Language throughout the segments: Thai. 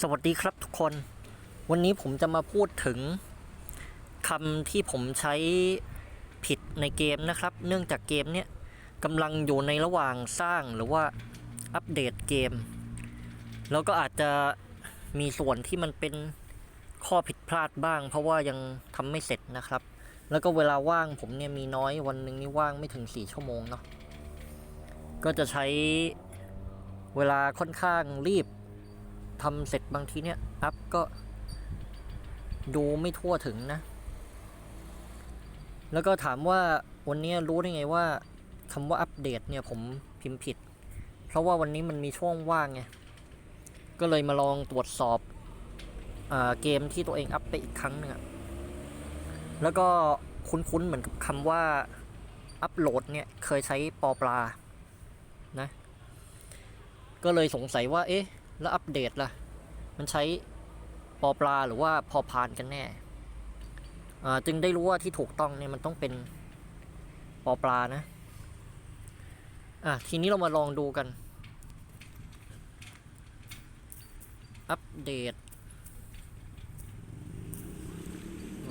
สวัสดีครับทุกคน วันนี้ผมจะมาพูดถึงคำที่ผมใช้ผิดในเกมนะครับ เนื่องจากเกมเนี้ยกำลังอยู่ในระหว่างสร้างหรือว่าอัปเดตเกม แล้วก็อาจจะมีส่วนที่มันเป็นข้อผิดพลาดบ้าง เพราะว่ายังทำไม่เสร็จนะครับ แล้วก็เวลาว่างผมเนี่ยมีน้อยวันหนึ่งนี่ว่างไม่ถึง 4 ชั่วโมงเนาะก็จะใช้เวลาค่อนข้างรีบ ทำเสร็จบางทีเนี่ยอัพก็ดูไม่ทั่วถึงนะ แล้วก็ถามว่าวันนี้รู้ได้ไงว่าคำว่าอัปเดตเนี่ยผมพิมพ์ผิด เพราะว่าวันนี้มันมีช่วงว่างไง ก็เลยมาลองตรวจสอบอเกมที่ตัวเองอัพไปอีกครั้งหนึงอะแล้วก็คุ้นๆเหมือนกับคำว่าอัปโหลดเนี่ยเคยใช้ปอปลานะ ก็เลยสงสัยว่าเอ๊ะ แล้วอัปเดตล่ะ มันใช้ปอปลาหรือว่าพอพานกันแน่อ่าจึงได้รู้ว่าที่ถูกต้องเนี่ยมันต้องเป็นปอปลานะ อะ ทีนี้เรามาลองดูกัน อัปเดต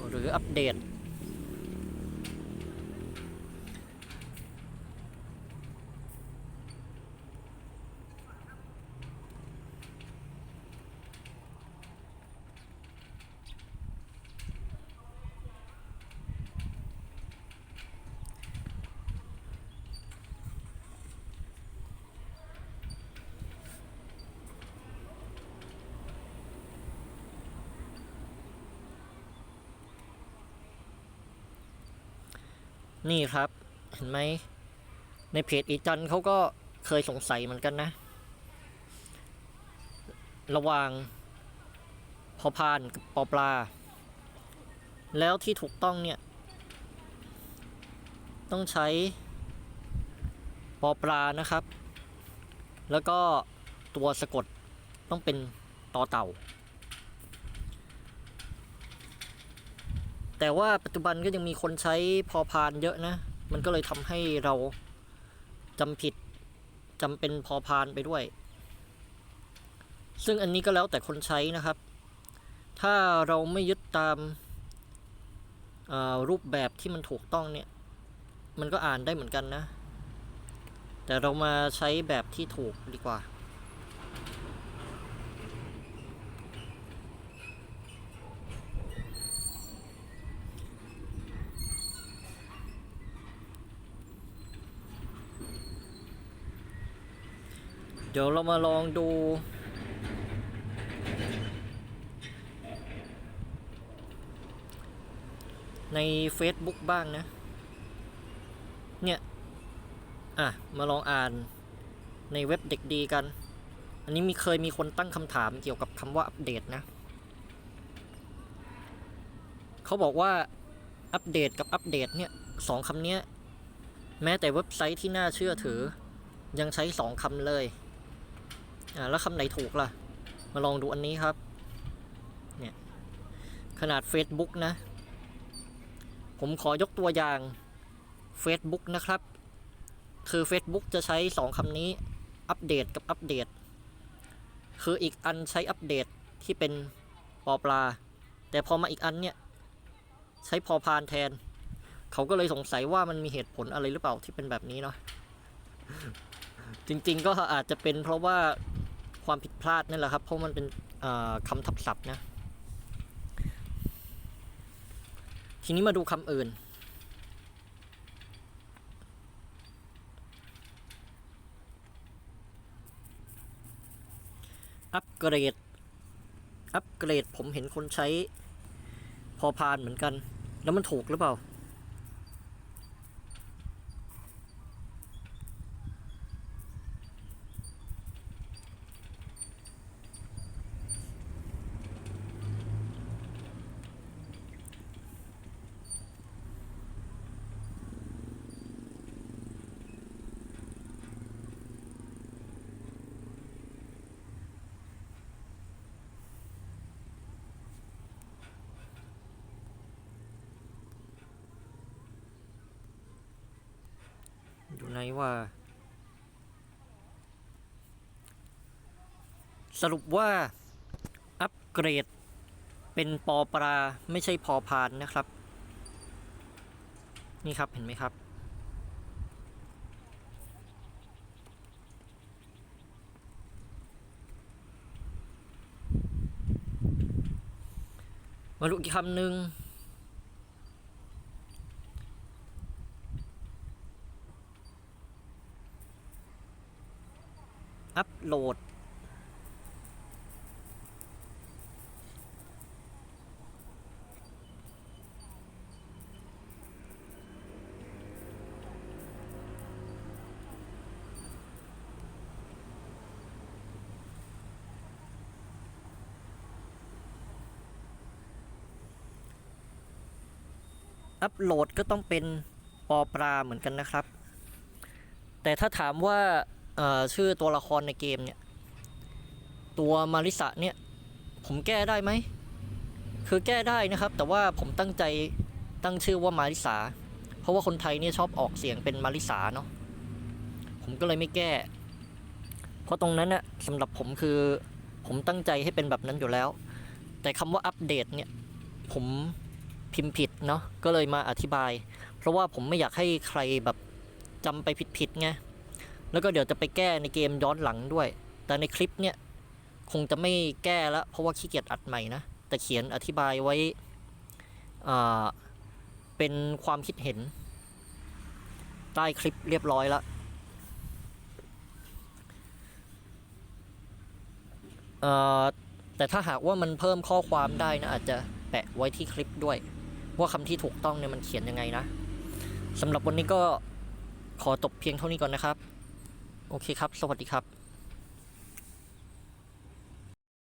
หรืออัปเดต นี่ครับ เห็นไหม ในเพจอีจันเขาก็เคยสงสัยเหมือนกันนะ ระหว่างพอพานกับปอปลา แล้วที่ถูกต้องเนี่ย ต้องใช้ปอปลานะครับ แล้วก็ตัวสะกดต้องเป็นต่อเต่า แต่ว่าปัจจุบันก็ยังมีคนใช้พอพานเยอะนะ มันก็เลยทำให้เราจำผิดจำเป็นพอพานไปด้วย ซึ่งอันนี้ก็แล้วแต่คนใช้นะครับ ถ้าเราไม่ยึดตามรูปแบบที่มันถูกต้องเนี่ย มันก็อ่านได้เหมือนกันนะ แต่เรามาใช้แบบที่ถูกดีกว่า เดี๋ยวเรามาลองดูใน Facebook บ้างนะ เนี่ย อะ มาลองอ่านในเว็บเด็กดีกัน อันนี้มีเคยมีคนตั้งคำถามเกี่ยวกับคำว่าอัปเดตนะ เขาบอกว่าอัปเดตกับอัปเดตเนี่ยสองคำเนี้ยแม้แต่เว็บไซต์ที่น่าเชื่อถือ ยังใช้สองคำเลย อ่าแล้วคำไหนถูกล่ะ มาลองดูอันนี้ครับ เนี่ย ขนาด Facebook นะ ผมขอยกตัวอย่าง Facebook นะครับ คือ Facebook จะใช้สองคำนี้ อัปเดตกับอัปเดต คืออีกอันใช้อัปเดตที่เป็นปอปลา แต่พอมาอีกอันเนี่ย ใช้พอพานแทน เขาก็เลยสงสัยว่ามันมีเหตุผลอะไรหรือเปล่าที่เป็นแบบนี้เนาะจริงๆก็อาจจะเป็นเพราะว่า ความผิดพลาดนั่นแหละครับ เพราะมันเป็นคำทับศัพท์นะ ทีนี้มาดูคำอื่น อัปเกรด อัปเกรดผมเห็นคนใช้พอพานเหมือนกัน แล้วมันถูกหรือเปล่า ไหนว่า สรุปว่า อัพเกรด เป็นปอปลาไม่ใช่พอพานนะครับ นี่ครับเห็นไหมครับ มาดูอีกคำหนึ่ง อัป โหลด อัปโหลดก็ต้องเป็นปอปลาเหมือนกันนะครับ แต่ถ้าถามว่า ชื่อตัวละครในเกมเนี่ย ตัวมาริสะเนี่ย ผมแก้ได้ไหม คือแก้ได้นะครับ แต่ว่าผมตั้งใจตั้งชื่อว่ามาริสา เพราะว่าคนไทยเนี่ยชอบออกเสียงเป็นมาริสาเนาะ ผมก็เลยไม่แก้ เพราะตรงนั้นน่ะสำหรับผมคือ ผมตั้งใจให้เป็นแบบนั้นอยู่แล้ว แต่คำว่าอัปเดตเนี่ย ผมพิมพ์ผิดเนาะ ก็เลยมาอธิบาย เพราะว่าผมไม่อยากให้ใครแบบจำไปผิดๆไง แล้วก็เดี๋ยวจะไปแก้ในเกมย้อนหลังด้วย แต่ในคลิปเนี่ยคงจะไม่แก้แล้ว เพราะว่าขี้เกียจอัดใหม่นะ แต่เขียนอธิบายไว้เป็นความคิดเห็น ใต้คลิปเรียบร้อยแล้วแต่ถ้าหากว่ามันเพิ่มข้อความได้นะอาจจะแปะไว้ที่คลิปด้วย ว่าคำที่ถูกต้องเนี่ยมันเขียนยังไงนะสำหรับวันนี้ก็ขอจบเพียงเท่านี้ก่อนนะครับ โอเคครับ สวัสดีครับ